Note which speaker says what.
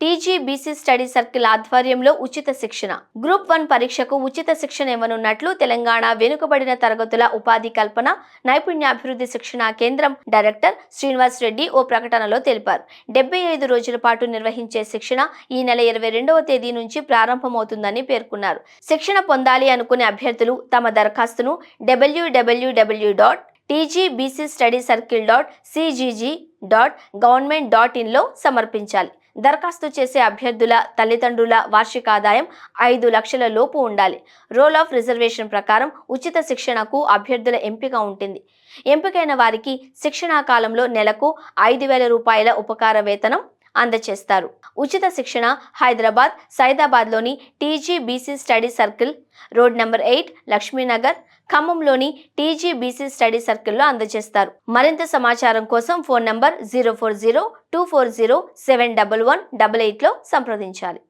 Speaker 1: TGBC study circle ఆధ్వర్యంలో ఉచిత శిక్షణ. గ్రూప్ వన్ పరీక్షకు ఉచిత శిక్షణ ఇవ్వనున్నట్లు తెలంగాణ వెనుకబడిన తరగతుల ఉపాధి కల్పన నైపుణ్యాభివృద్ధి శిక్షణ కేంద్రం డైరెక్టర్ శ్రీనివాస్ రెడ్డి ఓ ప్రకటనలో తెలిపారు. డెబ్బై ఐదు రోజుల పాటు నిర్వహించే శిక్షణ ఈ నెల ఇరవై రెండవ తేదీ నుంచి ప్రారంభమవుతుందని పేర్కొన్నారు. శిక్షణ పొందాలి అనుకునే అభ్యర్థులు తమ దరఖాస్తును డబ్ల్యూడబ్ల్యూడబ్ల్యూ dot TGBC study circle dot CGG dot government dot ఇన్లో సమర్పించాలి. దరఖాస్తు చేసే అభ్యర్థుల తల్లిదండ్రుల వార్షిక ఆదాయం ఐదు లక్షల లోపు ఉండాలి. రోల్ ఆఫ్ రిజర్వేషన్ ప్రకారం ఉచిత శిక్షణకు అభ్యర్థుల ఎంపిక ఉంటుంది. ఎంపికైన వారికి శిక్షణా కాలంలో నెలకు ఐదు వేల రూపాయల ఉపకార వేతనం అందచేస్తారు. ఉచిత శిక్షణ Hyderabad సైదాబాద్లోని TGBC study circle road number eight Lakshminagar ఖమ్మంలోని TGBC study సర్కిల్లో అందజేస్తారు మరింత సమాచారం కోసం phone number zero four zero two four zero seven double one double ఎయిట్లో సంప్రదించాలి.